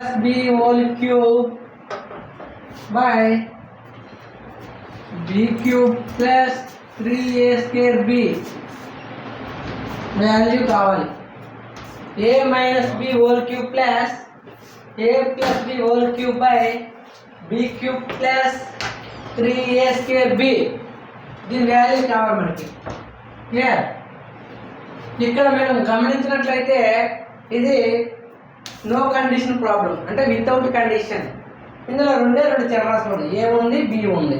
b whole cube. By b cube plus 3a square b. Value కావాలి a minus b whole cube plus a plus b whole cube by b cube plus three a square b దీని value కావాలి మనకి. Clear ఇక్కడ మేము గమనించినట్లయితే ఇది no condition problem అంటే without condition ఇందులో రెండే రెండు చరరాశులు ఉన్నాయి. ఏ ఉంది బి ఉంది.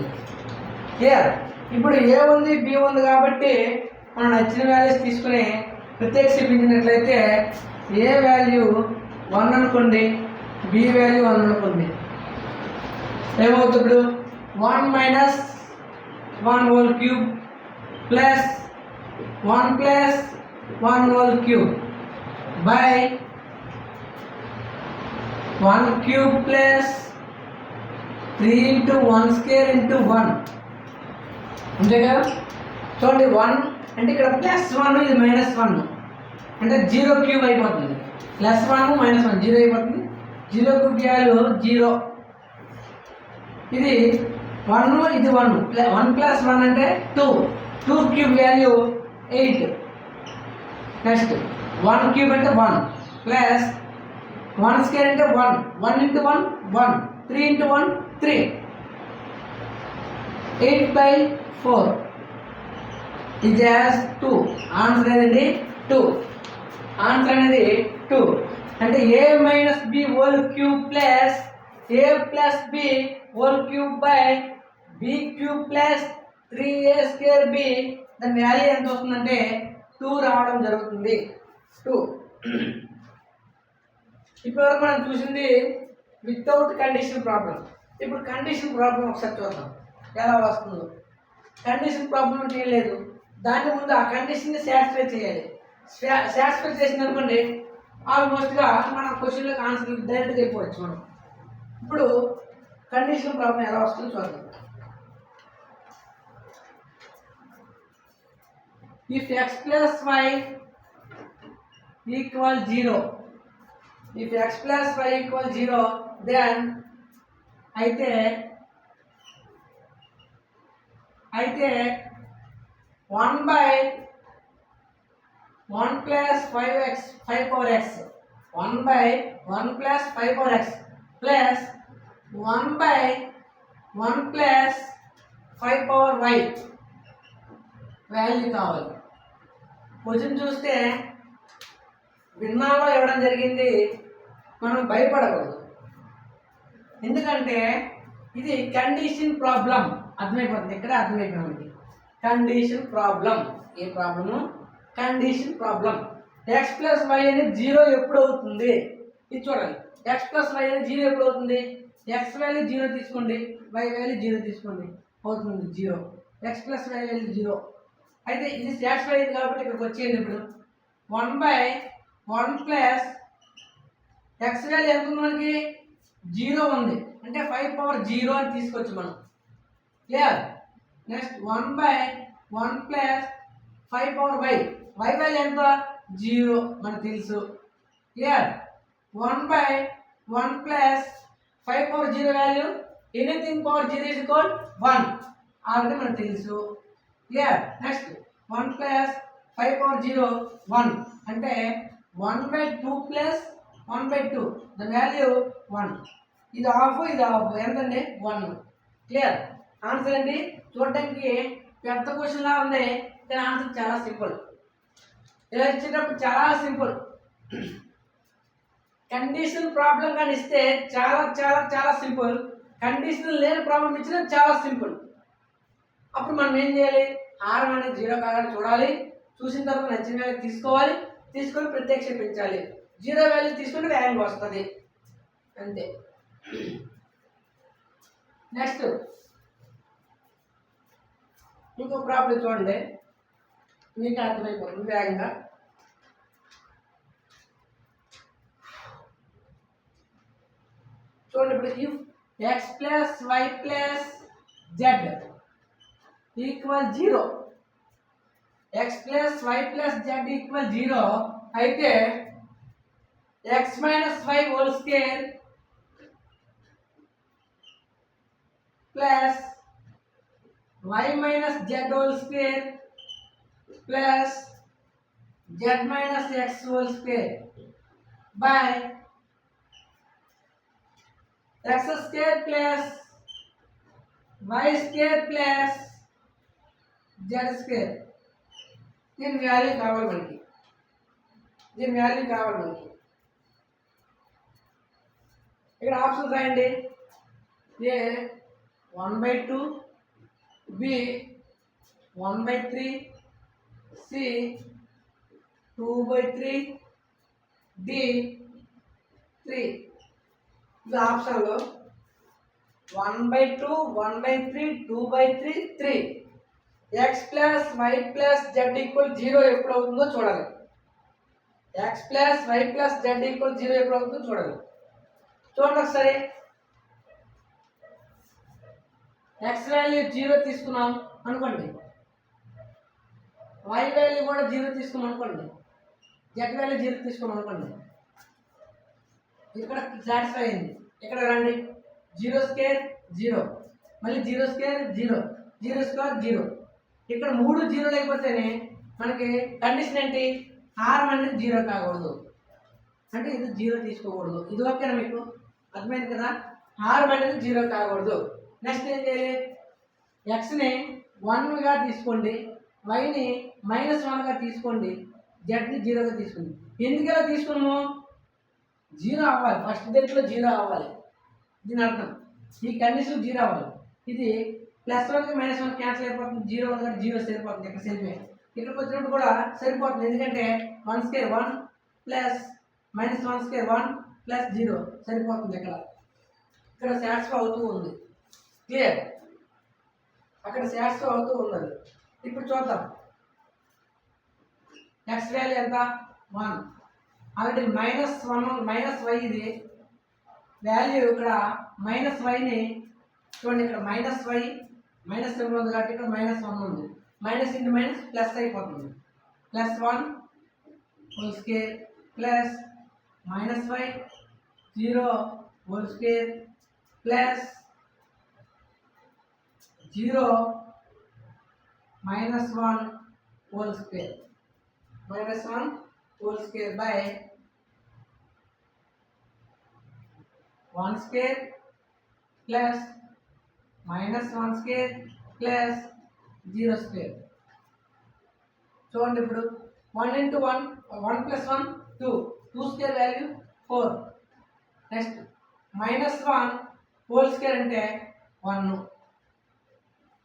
క్లియర్ ఇప్పుడు ఏ ఉంది బి ఉంది కాబట్టి మనం నచ్చిన వాల్యూస్ తీసుకుని ప్రత్యేకించినట్లయితే ఏ వాల్యూ వన్ అనుకోండి బి వాల్యూ వన్ అనుకోండి. ఏమవుతుంది ఇప్పుడు? One minus one whole cube plus one plus one whole cube by one cube plus three into one square into one అంతే కదా? చూడండి వన్ అంటే ఇక్కడ ప్లస్ వన్ ఇది మైనస్ వన్ అంటే జీరో క్యూబ్ అయిపోతుంది. Plus one minus one zero అయిపోతుంది. Zero cube చేయాలి జీరో ఇది వన్ ఇది వన్ వన్ ప్లస్ వన్ అంటే two two cube value eight next one cube అంటే వన్ ప్లస్ వన్ స్క్వేర్ అంటే one one into one one three into one three eight by four ఇది as two answer అనేది two answer అనేది two అంటే a minus b whole cube plus a plus b whole cube by b cube plus three a square b దాని value ఎంత వస్తుందంటే two రావడం జరుగుతుంది. Two ఇప్పటివరకు మనం చూసింది వితౌట్ కండిషన్ ప్రాబ్లం ఇప్పుడు కండిషన్ ప్రాబ్లం ఒకసారి చూద్దాం. ఎలా వస్తుందో. కండిషన్ ప్రాబ్లం అంటే ఏం లేదు. దాని ముందు ఆ కండిషన్ని సాటిస్ఫై చేయాలి. సాటిస్ఫై చేసింది అనుకోండి ఆల్మోస్ట్గా మన క్వశ్చన్లకు ఆన్సర్ డైరెక్ట్గా అయిపోవచ్చు మనం. ఇప్పుడు కండిషన్ ప్రాబ్లం ఎలా వస్తుందో చూద్దాం. If x plus y equal zero then అయితే అయితే one by one plus five x five four x one by one plus five power x plus one by one plus five power y value కావాలి question చూస్తే భిన్నాలో ఇవ్వడం జరిగింది మనం భయపడకూడదు. ఎందుకంటే ఇది కండిషన్ ప్రాబ్లం అర్థమైపోతుంది? ఇక్కడ అర్థమైపోయింది. కండిషన్ ప్రాబ్లం ఏ problem condition problem x plus y అనేది జీరో ఎప్పుడు అవుతుంది? ఇది చూడండి. ఎక్స్ ప్లస్ వై అనేది జీరో ఎప్పుడు అవుతుంది? ఎక్స్ వాల్యూ జీరో తీసుకోండి. వై వాల్యూ జీరో తీసుకోండి. అవుతుంది zero. X plus y value zero. అయితే ఇది సాటిస్ఫై అయింది కాబట్టి ఇక్కడికి వచ్చేయండి ఇప్పుడు. One by one plus x value ఎంత ఉంది మనకి? జీరో ఉంది. అంటే ఫైవ్ పవర్ జీరో అని తీసుకోవచ్చు మనం. Clear next one by one plus five power y y value ఎంత? జీరో. మనకు తెలుసు. Clear one by one plus five power zero value anything power zero is equal one already మనకు తెలుసు. Clear next one plus five power zero one అంటే one by two plus one by two the value one ఇది of ఇది of ఎంతండి? One clear answer అండి? చూడటానికి పెద్ద question లా ఉంది. కానీ ఆన్సర్ చాలా సింపుల్ ఇలా ఇచ్చేటప్పుడు చాలా సింపుల్ కండిషన్ ప్రాబ్లం కానీ ఇస్తే చాలా చాలా చాలా సింపుల్ కండిషన్ లేని ప్రాబ్లం ఇచ్చినా చాలా సింపుల్ అప్పుడు మనం ఏం చేయాలి? హారం అనేది జీరో కాగానే చూడాలి. చూసిన తర్వాత నచ్చిన తీసుకోవాలి. తీసుకొని ప్రత్యక్షించాలి జీరో వాల్యూ తీసుకుంటే ర్యాంక్ వస్తుంది అంతే. నెక్స్ట్. ఇంకో ప్రాబ్లం చూడండి. మీకు అర్థమైపోతుంది వేగంగా. చూడండి ఇప్పుడు if x plus y plus z equal zero. x plus y plus z equal 0 అయితే x minus y whole square plus y minus z whole square plus z minus x whole square by x square plus y square plus z square దీని value కావాలి మనకి. దీని value కావాలి మనకి. ఇక్కడ option రాయండి. A one by two b one by three c two by three d three ఇది ఆప్షన్లో one by two one by three two by three three x plus y plus z equal zero ఎప్పుడు అవుతుందో చూడాలి. X plus y plus z equal zero ఎప్పుడు అవుతుందో చూడాలి. చూడండి ఒకసారి. ఎక్స్ వాల్యూ జీరో తీసుకున్నాం అనుకోండి. వై వాల్యూ కూడా జీరో తీసుకున్నాం అనుకోండి. జెడ్ వాల్యూ జీరో తీసుకున్నాం అనుకోండి. ఇక్కడ సాటిస్ఫై అయింది. ఇక్కడ రండి. జీరో స్కేర్ జీరో మళ్ళీ zero square zero zero square zero ఇక్కడ మూడు జీరో లేకపోతేనే మనకి కండిషన్ ఏంటి? హారం అనేది జీరో కాకూడదు. అంటే ఇది జీరో తీసుకోకూడదు. ఇది ఓకేనా మీకు? అర్థమైంది కదా? హారం అనేది జీరో కాకూడదు. నెక్స్ట్ ఏం చేయాలి? ఎక్స్ని వన్గా తీసుకోండి. వైని మైనస్ వన్గా తీసుకోండి. జెడ్ని జీరోగా తీసుకోండి. ఎందుకు తీసుకున్నాము? జీరో అవ్వాలి. ఫస్ట్ డేట్లో జీరో అవ్వాలి. దీని అర్థం. ఈ కండిషన్ జీరో అవ్వాలి. ఇది ప్లస్ వన్కి మైనస్ వన్ క్యాన్సిల్ అయిపోతుంది. జీరో వన్ కాబట్టి జీరో సరిపోతుంది ఇక్కడ సరిపోయి ఇక్కడికి వచ్చినప్పుడు కూడా సరిపోతుంది. ఎందుకంటే one square one plus minus one square one plus zero సరిపోతుంది ఇక్కడ. ఇక్కడ సాటిస్ఫై అవుతూ ఉంది. క్లియర్ అక్కడ సాటిస్ఫై అవుతూ ఉన్నది. ఇప్పుడు చూద్దాం. ఎక్స్ వాల్యూ ఎంత? One already minus one minus y ఇది. వాల్యూ ఇక్కడ మైనస్ వైని చూడండి. ఇక్కడ మైనస్ వై మైనస్ సెవెన్ ఉంది కాబట్టి ఇక్కడ మైనస్ వన్ ఉంది మైనస్ ఇంటూ మైనస్ ప్లస్ అయిపోతుంది plus one whole square plus minus y zero whole square plus zero minus one whole square minus one whole square by one square plus minus one square plus zero square చూడండి ఇప్పుడు one into one one plus one two two square value four next minus one whole square అంటే one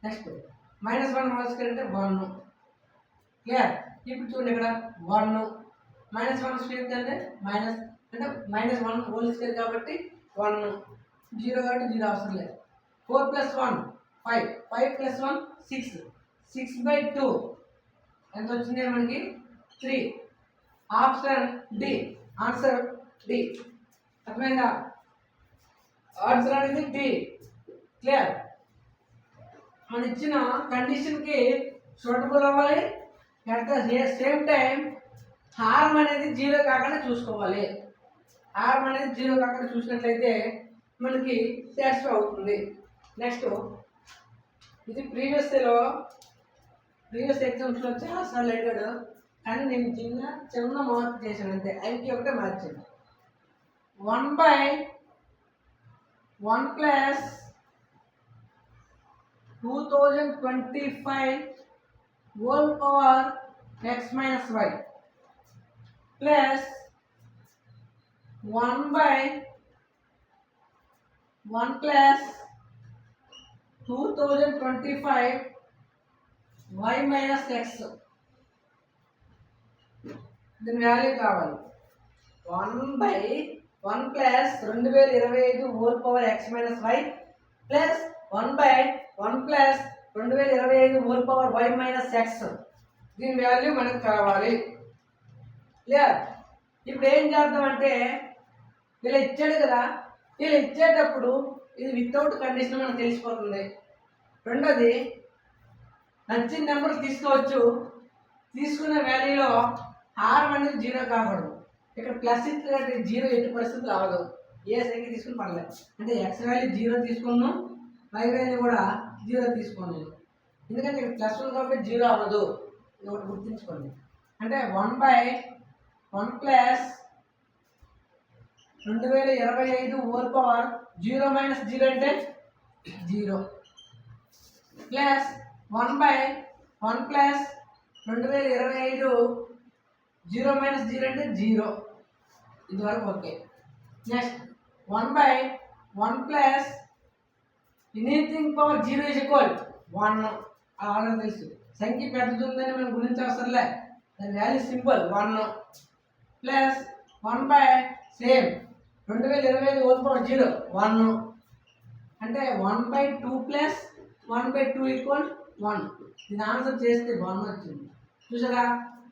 next minus one whole square అంటే one clear ఇప్పుడు చూడండి ఇక్కడ one minus one square అంటే minus అంటే minus one whole square కాబట్టి one zero కాబట్టి zero అవసరం లేదు. Four plus one five. Five plus one six. Six by two. ఎంత వచ్చింది మనకి? Three. Option D. Answer D. అర్థమైందా? ఆన్సర్ అనేది డి. క్లియర్? మన ఇచ్చిన కండిషన్కి సూటబుల్ అవ్వాలి. అట్ ద సేమ్ టైం హారం అనేది జీరో కాకుండా చూసుకోవాలి. హారం అనేది జీరో కాకుండా చూసినట్లయితే మనకి సాటిస్ఫై అవుతుంది. నెక్స్ట్ ఇది ప్రీవియస్ ఇయర్లో ప్రీవియస్ ఎగ్జామ్స్లో చాలాసార్లు అడిగాడు. కానీ నేను చిన్న చిన్న మార్పు చేశాను అంతే. ఐకి ఒకటే మార్చాను. One by one plus two thousand twenty five whole power x minus y plus one by one plus two thousand twenty five y minus x దీని వాల్యూ కావాలి. వన్ బై వన్ ప్లస్ రెండు వేల ఇరవై ఐదు whole power x minus y plus one by one plus రెండు వేల ఇరవై ఐదు whole power y minus x దీని వాల్యూ మనకు కావాలి. క్లియర్ ఇప్పుడు ఏం చేద్దామంటే వీళ్ళు ఇచ్చాడు కదా వీళ్ళు ఇచ్చేటప్పుడు ఇది వితౌట్ కండిషన్ మనకు తెలిసిపోతుంది రెండోది నచ్చిన నెంబర్ తీసుకోవచ్చు. తీసుకున్న వ్యాల్యూలో హారం అనేది జీరో కాకూడదు. ఇక్కడ ప్లస్ ఇస్తే జీరో ఎట్టి పరిస్థితులు అవ్వదు. ఏ సంఖ్య తీసుకుని పర్లేదు అంటే ఎక్స్ వాల్యూ జీరో తీసుకున్నాం వై వాల్యూ కూడా జీరో తీసుకోండి. ఎందుకంటే ఇక్కడ ప్లస్ వన్ కాబట్టి జీరో అవ్వదు. ఇది ఒకటి గుర్తుంచుకోండి. అంటే వన్ బై వన్ ప్లస్ రెండు వేల ఇరవై ఐదు whole power zero minus zero అంటే zero. Plus one by one plus రెండు వేల ఇరవై ఐదు జీరో మైనస్ జీరో అంటే జీరో. ఇదివరకు okay. Next one by one plus anything power zero is equal one. Already తెలుసు సంఖ్య పెద్దదుందని మనం గురించి అవసరంలే దాని value simple one. Plus one by same. రెండు వేల ఇరవై ఐదు ఓల్ పవర్ జీరో వన్. అంటే one by two plus one by two equal one. దీని ఆన్సర్ చేస్తే వన్ వచ్చింది. చూసారా?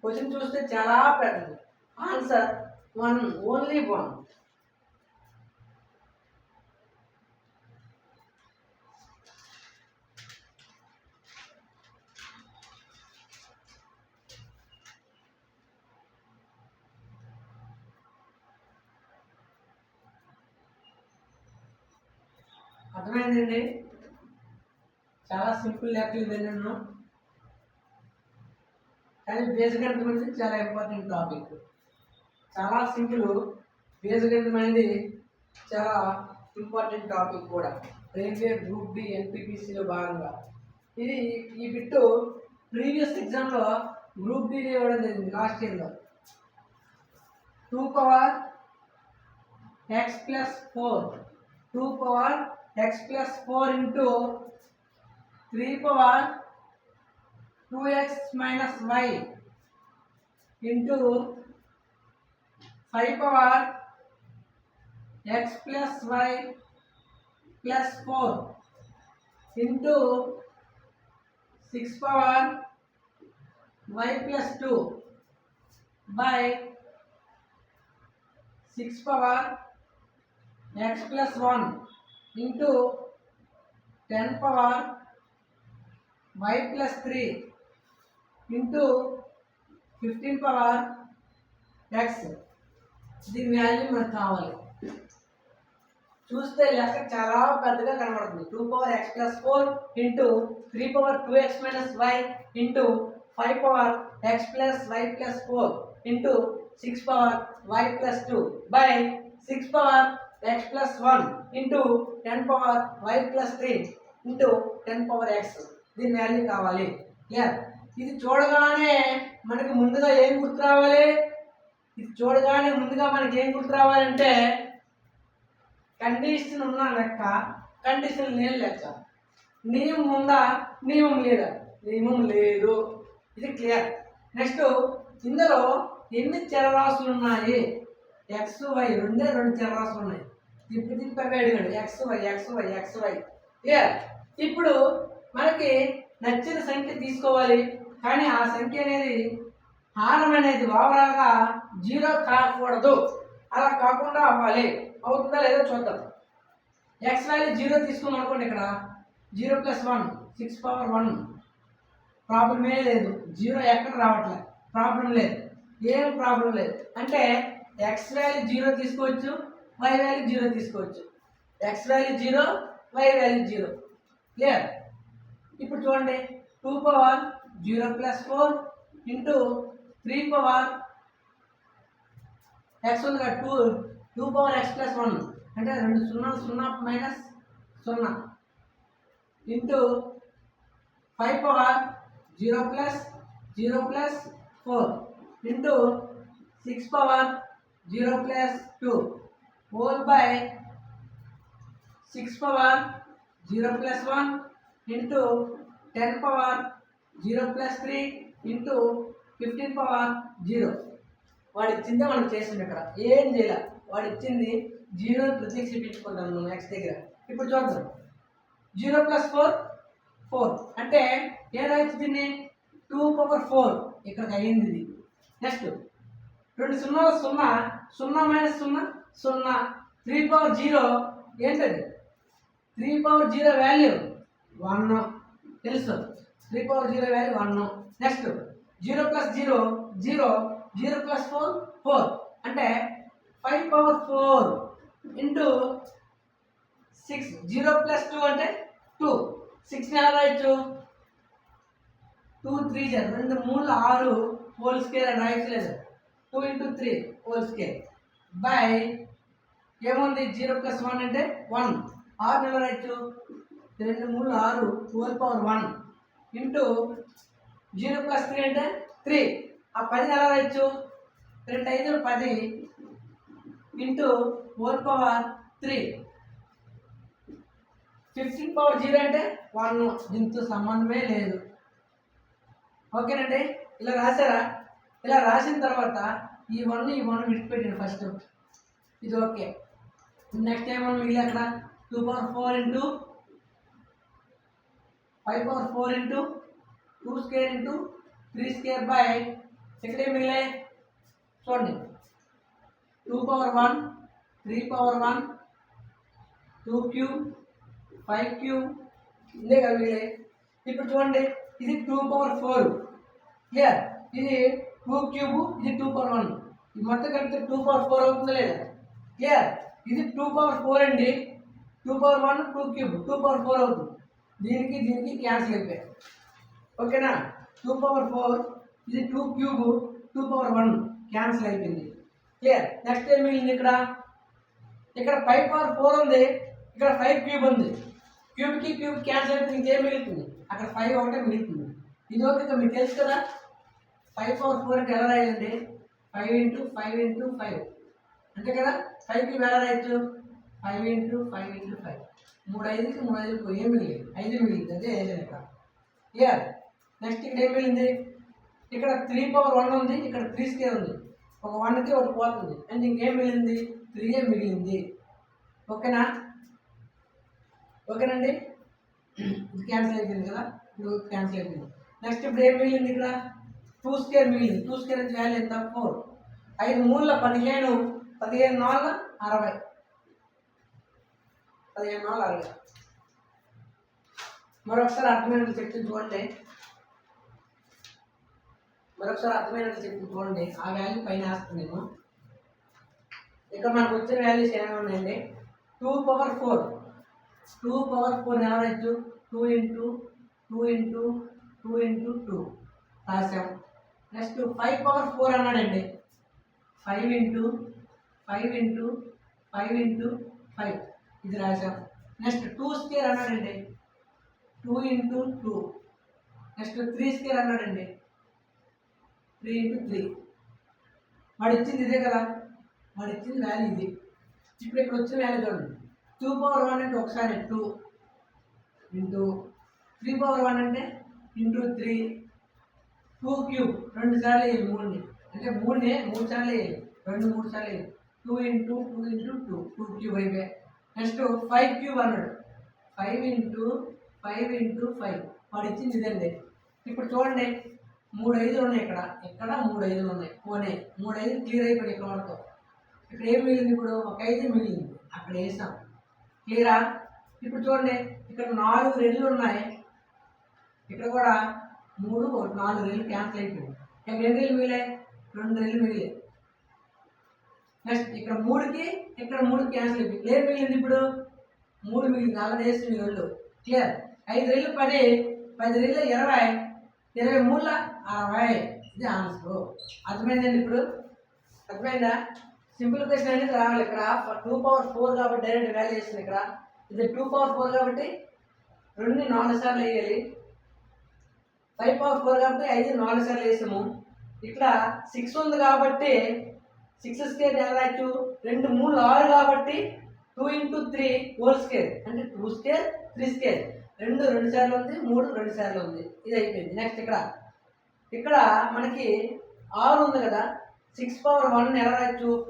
క్వశ్చన్ చూస్తే చాలా పెద్దది. Answer one only one. అర్థమైందండి? చాలా సింపుల్ లెక్కలు వెళ్ళాను కానీ బీజగణితం అనేది చాలా ఇంపార్టెంట్ టాపిక్. చాలా సింపుల్. బీజగణితం అనేది చాలా ఇంపార్టెంట్ టాపిక్ కూడా. రైల్వే గ్రూప్ డి ఎన్పిపిసిలో భాగంగా. ఇది ఈ బిట్టు ప్రీవియస్ ఎగ్జామ్లో గ్రూప్ డి ఇవ్వడం జరిగింది లాస్ట్ ఇయర్లో two power x plus four. Two power x plus four into three power two x minus y into five power x plus y plus four into six power y plus two by six power x plus one into ten power y plus three into fifteen power x. దీని value మనకు కావాలి. చూస్తే లెక్క చాలా పెద్దగా కనబడుతుంది. Two power x plus four into three power two x minus y into five power x plus y plus four into six power y plus two by six power x plus one into ten power y plus three into ten power x దీని value కావాలి. Clear ఇది చూడగానే మనకి ముందుగా ఏం గుర్తు రావాలి? ఇది చూడగానే ముందుగా మనకి ఏం గుర్తు రావాలంటే కండిషన్ ఉన్న లెక్క కండిషన్ లేని లెక్క. నియమం ఉందా? నియమం లేదా? నియమం లేదు. ఇది క్లియర్ నెక్స్ట్ ఇందులో ఎన్ని చరరాశులు ఉన్నాయి? ఎక్స్ వై రెండే రెండు చరరాశులు ఉన్నాయి. తిప్పి తిప్పి అవి అడిగాడు x y x y x y clear ఇప్పుడు మనకి నచ్చిన సంఖ్య తీసుకోవాలి. కానీ ఆ సంఖ్య అనేది హారం అనేది ఓవరాల్గా జీరో కాకూడదు. అలా కాకుండా అవ్వాలి. అవుతుందా లేదో చూద్దాం. ఎక్స్ వాల్యూ జీరో తీసుకున్నాం అనుకోండి ఇక్కడ. Zero plus one six power one ప్రాబ్లమే లేదు. జీరో ఎక్కడ రావట్లే. ప్రాబ్లం లేదు. ఏం ప్రాబ్లం లేదు. అంటే ఎక్స్ వాల్యూ జీరో తీసుకోవచ్చు. వై వాల్యూ జీరో తీసుకోవచ్చు. X value zero y value zero clear ఇప్పుడు చూడండి. Two power zero plus four into three power x ఉంది కదా two two power x plus one అంటే రెండు సున్నా సున్నా మైనస్ సున్నా into five power zero plus zero plus four into six power zero plus two whole by six power zero plus one into ten power zero plus three into fifteen power zero వాడు ఇచ్చిందే మనం చేస్తుంది ఇక్కడ. ఏం చేయాలి. వాడు ఇచ్చింది zero ప్రత్యక్షించుకుంటాం మనం నెక్స్ట్ దగ్గర. ఇప్పుడు చూద్దాం. Zero plus four four. అంటే ఏ దీన్ని? Two power four. ఇక్కడికి అయ్యింది ఇది. నెక్స్ట్. రెండు సున్నా సున్నా సున్నా మైనస్ సున్నా సున్నా. త్రీ పవర్ జీరో ఏంటది? Three power zero value one. తెలుసు. Three power zero value one. Next. Zero plus zero zero. Zero plus four four. అంటే five power four into six. Zero plus two అంటే two. సిక్స్ని ఎలా రాయొచ్చు? Two three జర్ రెండు మూడు ఆరు హోల్ స్కేర్ అని రాయట్లేదు two into three whole square by ఏముంది? జీరో ప్లస్ వన్ అంటే వన్. ఆరు నెల రాయొచ్చు రెండు మూడు ఆరు whole power one. Into zero plus three అంటే త్రీ. ఆ పది నెల రాయొచ్చు రెండు ఐదు పది. Into four power three. Fifteen power zero అంటే వన్. దీంతో సంబంధమే లేదు. ఓకేనండి? ఇలా రాశారా? ఇలా రాసిన తర్వాత ఈ వన్ ఈ వన్ విడిచిపెట్టాను ఫస్ట్. ఇది ఓకే. నెక్స్ట్ ఏమన్నా మిగిలి అక్కడ two power four into five power four into two square into three square by ఇక్కడ ఏం మిగిలాయి చూడండి. Two power one three power one two cube five cube ఇదే కదా మిగిలాయి ఇప్పుడు చూడండి ఇది టూ పవర్ ఫోర్ క్లియర్ ఇది టూ క్యూబ్ ఇది టూ పవర్ వన్ మొత్తం కలిపితే టూ పవర్ ఫోర్ అవుతుందా లేదా? క్లియర్ ఇది టూ పవర్ ఫోర్ అండి. Two power one two cube two power four అవుతుంది. దీనికి దీనికి క్యాన్సిల్ అయిపోయాయి. ఓకేనా? టూ పవర్ ఫోర్ ఇది two cube two power one cancel అయిపోయింది. క్లియర్ నెక్స్ట్ ఏం మిగిలింది ఇక్కడ? ఇక్కడ ఫైవ్ పవర్ ఫోర్ ఉంది. ఇక్కడ ఫైవ్ క్యూబ్ ఉంది. క్యూబ్కి క్యూబ్ క్యాన్సిల్ అయితే ఇంకేం మిగులుతుంది? అక్కడ ఫైవ్ ఒకటే మిగులుతుంది. ఇది ఓకే మీకు తెలుసు కదా? ఫైవ్ పవర్ ఫోర్ అంటే ఎలా రాయాలండి? Five into five into five అంతే కదా? ఫైవ్కి cube right five into five into five మూడు ఐదుకి మూడు ఐదుకి ఏం మిగిలింది? ఐదు మిగిలింది. అదే ఐదు ఇక్కడ క్లియర్ నెక్స్ట్ ఇక్కడ ఏం మిగిలింది? ఇక్కడ త్రీ పవర్ వన్ ఉంది. ఇక్కడ త్రీ స్కేర్ ఉంది. ఒక వన్కి ఒకటి పోతుంది అండ్ ఇంకేం మిగిలింది? త్రీ ఏ మిగిలింది. ఓకేనా? ఓకేనండి? ఇది క్యాన్సిల్ అయిపోయింది కదా? ఇప్పుడు క్యాన్సిల్ అయిపోయింది. నెక్స్ట్ ఇప్పుడు ఏం మిగిలింది ఇక్కడ? టూ స్కేర్ మిగిలింది. టూ స్కేర్ వాల్యూ ఎంత? ఫోర్ ఐదు మూడుల పదిహేను పదిహేను నాలుగు అరవై. పదిహేను నాలుగు అరవై. మరొకసారి అర్థమైనట్లు చెప్తుంది చూడండి. మరొకసారి అర్థమైనట్లు చెప్తుంది చూడండి. ఆ వాల్యూ పైన వేస్తాను నేను. ఇక్కడ మనకు వచ్చిన వాల్యూస్ ఏమైనా ఉన్నాయండి? Two power four two power four average two into two into two into two రాసాం నెక్స్ట్ ఫైవ్ పవర్ ఫోర్ అన్నాడండి. Five into five into five into five ఇది రాశాం నెక్స్ట్ టూ స్కేర్ అన్నాడండి. Two into two next three square అన్నాడండి. Three into three వాడు ఇచ్చింది ఇదే కదా? వాడు ఇచ్చింది వాల్యూ ఇది. ఇప్పుడు ఇక్కడ వచ్చిన వాల్యూ చూడండి. టూ పవర్ వన్ అంటే ఒకసారి two into three power one అంటే ఇంటూ త్రీ టూ క్యూబ్ రెండు సార్లు వేయాలి మూడుని. అంటే మూడునే మూడు సార్లు వేయాలి. రెండు మూడు సార్లు వేయాలి. Two into two into two two cube అయిపోయాయి నెక్స్ట్ ఫైవ్ క్యూబ్ అన్నాడు. Five into five into five వాడు ఇచ్చింది ఇదండి. ఇప్పుడు చూడండి. మూడు ఐదులు ఉన్నాయి ఇక్కడ. ఇక్కడ మూడు ఐదులు ఉన్నాయి. పోనే. మూడు ఐదు క్లియర్ అయిపోయింది ఇక్కడ వరకు. ఇక్కడ ఏం మిగిలింది ఇప్పుడు? ఒక ఐదు మిగిలింది. అక్కడ వేసాం. క్లియరా ఇప్పుడు చూడండి. ఇక్కడ నాలుగు రెళ్ళు ఉన్నాయి. ఇక్కడ కూడా మూడు నాలుగు రెళ్ళు క్యాన్సిల్ అయిపోయింది ఇక్కడ ఎన్ని రెళ్ళు మిగిలాయి? రెండు రెళ్ళు మిగిలాయి. నెక్స్ట్ ఇక్కడ మూడుకి ఇక్కడ మూడు క్యాన్సిల్ అయిపోయింది క్లియర్ మిగిలింది ఇప్పుడు? మూడు మిగిలింది నాలుగు వేసి మీ రెండు. క్లియర్ ఐదు రెళ్ళు పది పది రెళ్ళు ఇరవై ఇరవై మూడుల అరవై. ఇది ఆన్సర్ అర్థమైందండి ఇప్పుడు? అర్థమైందా? సింపుల్ క్వశ్చన్ అనేది రావాలి ఇక్కడ. టూ పవర్ ఫోర్ కాబట్టి డైరెక్ట్ వాల్యూ ఇక్కడ. ఇది టూ పవర్ ఫోర్ కాబట్టి రెండు నాలుగు సార్లు వేయాలి. ఫైవ్ పవర్ ఫోర్ కాబట్టి ఐదు నాలుగు సార్లు వేసాము. ఇక్కడ సిక్స్ ఉంది కాబట్టి సిక్స్ స్కేర్ ఎలా రెండు మూడు ఆరు కాబట్టి two into three whole square. అంటే టూ స్కేర్ త్రీ స్కేర్. రెండు రెండు సార్లు ఉంది మూడు రెండు సార్లు ఉంది. ఇది అయిపోయింది. నెక్స్ట్ ఇక్కడ. ఇక్కడ మనకి ఆరు ఉంది కదా. సిక్స్ పవర్ వన్ ఎలా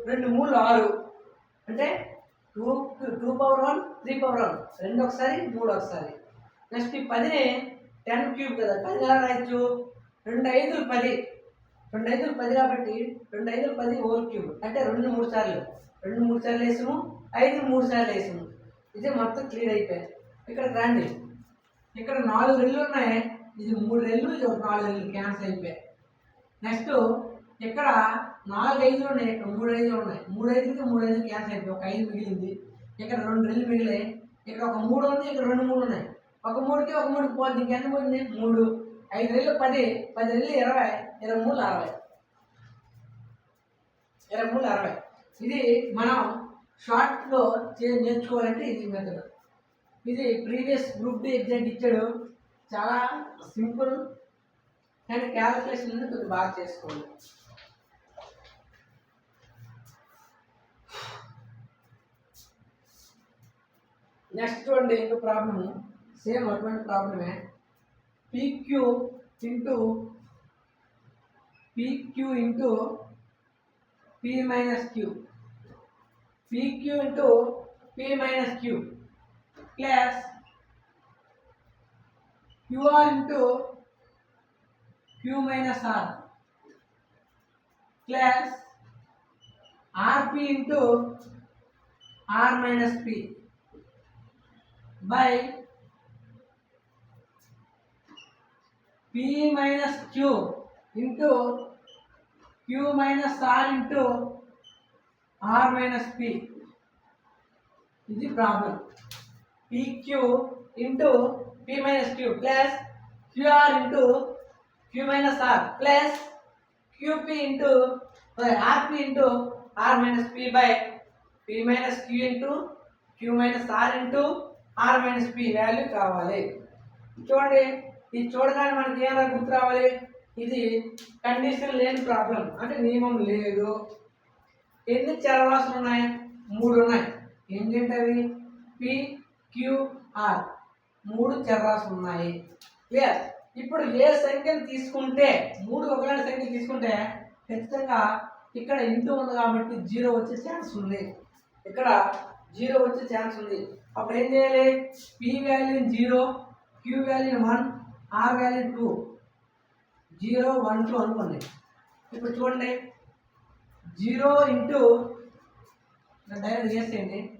రెండు మూడు ఆరు. అంటే two two power one three power one రెండు ఒకసారి మూడు ఒకసారి. నెక్స్ట్ ఈ పదిని టెన్ క్యూబ్ కదా. పది ఎలా రాయొచ్చు రెండు ఐదు పది. రెండు ఐదులు పది కాబట్టి రెండు ఐదులు పది ఓవర్ క్యూబ్ అంటే రెండు మూడు సార్లు. రెండు మూడు సార్లు వేసాము ఐదు మూడు సార్లు వేసాము. ఇది మొత్తం క్లియర్ అయిపోయాయి ఇక్కడ రండి ఇక్కడ నాలుగు రెళ్ళు ఉన్నాయి. ఇది మూడు రెళ్ళు ఇది ఒక నాలుగు రెళ్ళు క్యాన్సిల్ అయిపోయాయి. నెక్స్ట్ ఇక్కడ నాలుగు ఐదులు ఉన్నాయి. ఇక్కడ మూడు ఐదులు ఉన్నాయి. మూడు ఐదులకి మూడు ఐదులు క్యాన్సిల్ అయిపోయి ఒక ఐదు మిగిలింది. ఇక్కడ రెండు రెళ్ళు మిగిలాయి. ఇక్కడ ఒక మూడు ఉంది ఇక్కడ రెండు మూడు ఉన్నాయి. ఒక మూడుకి ఒక మూడు పోతుంది ఇంకెంత పోతుంది? మూడు. ఐదు రెళ్ళు పది. పది రెళ్ళు ఇరవై. ఇరవై మూడు అరవై. ఇరవై మూడు అరవై. ఇది మనం షార్ట్లో చే నేర్చుకోవాలంటే ఇది మెథడ్ ఇది ప్రీవియస్ గ్రూప్ డి ఎగ్జామ్ ఇచ్చాడు. చాలా సింపుల్ కానీ క్యాల్కులేషన్ కొంచెం బాగా చేసుకోండి నెక్స్ట్ చూడండి ఇంకో ప్రాబ్లమ్ సేమ్ అటువంటి ప్రాబ్లమే p q into p q into p minus q p q into p minus q plus q r into q minus r plus r p into r minus p by p minus q. Into q minus r into r minus p ఇది problem. P q into p minus q plus q r into q minus r plus q p into r p into r minus p by p minus q into q minus r into r minus p value కావాలి. చూడండి ఇది చూడగానే మనకి ఏమైనా గుర్తు రావాలి? ఇది condition లేని ప్రాబ్లం అంటే నియమం లేదు. ఎన్ని చరరాశులు ఉన్నాయి? మూడు ఉన్నాయి. ఏంటంటే అవి పి మూడు చరరాశులు ఉన్నాయి. క్లియర్ ఇప్పుడు ఏ సంఖ్యను తీసుకుంటే మూడు ఒకలాంటి సంఖ్య తీసుకుంటే ఖచ్చితంగా ఇక్కడ ఇంటూ ఉంది కాబట్టి జీరో వచ్చే ఛాన్స్ ఉంది. ఇక్కడ జీరో వచ్చే ఛాన్స్ ఉంది. అప్పుడు ఏం చేయాలి? P value zero q value one r value two zero one two అనుకోండి. ఇప్పుడు చూడండి. జీరో ఇంటూ డైరెక్ట్ చేసేయండి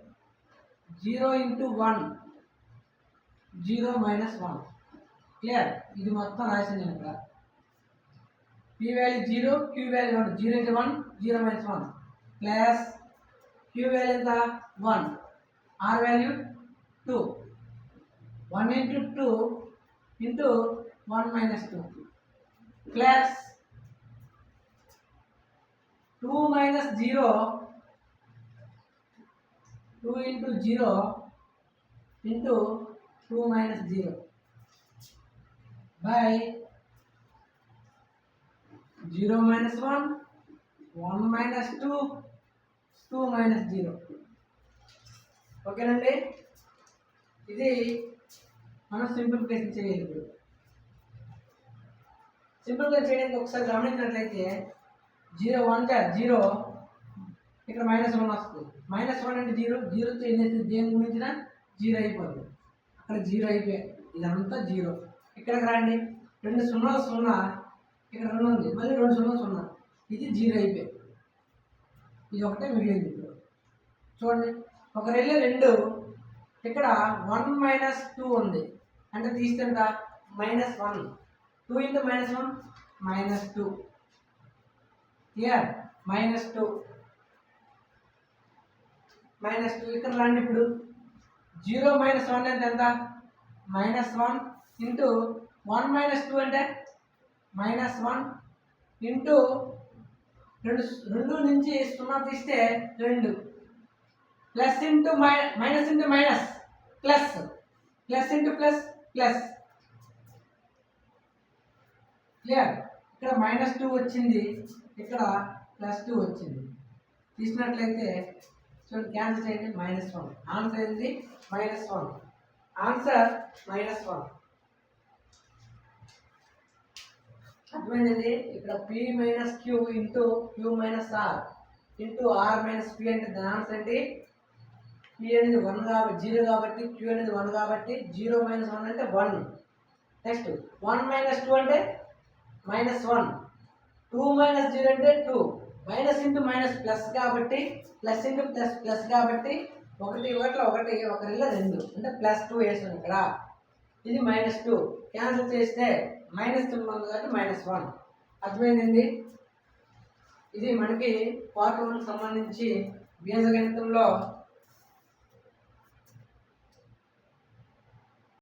zero into one. Zero minus one. Clear? ఇది మొత్తం రాసింది నేను ఇక్కడ. P value zero q value one zero into one zero minus one. Plus q value ఎంత? One. R value two one into two into one minus two. Plus two minus zero two into zero into two minus zero by zero minus one one minus two two minus zero. ఓకేనండి? ఇది మనం simplification చేయాలి ఇప్పుడు. సింపుల్గా చేయడానికి ఒకసారి గమనించినట్లయితే zero one కా జీరో ఇక్కడ మైనస్ వన్ వస్తుంది. మైనస్ వన్ అంటే జీరో జీరోతో ఎన్ని అవుతుంది? దేని గురించిన జీరో అయిపోతుంది అక్కడ జీరో అయిపోయాయి ఇదంతా జీరో. ఇక్కడికి రండి. రెండు సున్నా సున్నా ఇక్కడ రెండు ఉంది. మళ్ళీ రెండు సున్నా సున్నా. ఇది జీరో అయిపోయాయి ఇది ఒకటే మిగిలింది ఇప్పుడు. చూడండి. ఒక రెల్లు రెండు. ఇక్కడ వన్ మైనస్ టూ ఉంది. అంటే తీస్తుంట minus one. Two into minus one minus two. Year minus two. Minus two ఇక్కడ రండి ఇప్పుడు. జీరో మైనస్ వన్ అంటే ఎంత? Minus one into one minus two అంటే మైనస్ వన్ ఇంటూ రెండు రెండు నుంచి సున్నా తీస్తే రెండు. Plus into minus into minus plus. Plus into plus plus. Clear ఇక్కడ మైనస్ టూ వచ్చింది. ఇక్కడ ప్లస్ టూ వచ్చింది. తీసినట్లయితే చూడండి క్యాన్సిల్ చేయండి మైనస్ వన్ ఆన్సర్ ఏంటి? Minus one answer minus one అర్థమైందండి? ఇక్కడ p minus q into q minus r into r minus p అంటే దాని ఆన్సర్ ఏంటి? పి అనేది వన్ కాబట్టి జీరో కాబట్టి క్యూ అనేది వన్ కాబట్టి జీరో మైనస్ వన్ అంటే one next one minus two అంటే minus one two minus zero అంటే two minus into minus plus కాబట్టి ప్లస్ ఇంటూ ప్లస్ ప్లస్ కాబట్టి ఒకటి ఒకటిలో ఒకటి ఒకరిలో రెండు అంటే ప్లస్ టూ వేసాను ఇక్కడ. ఇది మైనస్ టూ క్యాన్సిల్ చేస్తే మైనస్ టూ ఉంది కాబట్టి మైనస్ వన్ అర్థమైంది ఇది మనకి పార్ట్ వన్ సంబంధించి బీజగణితంలో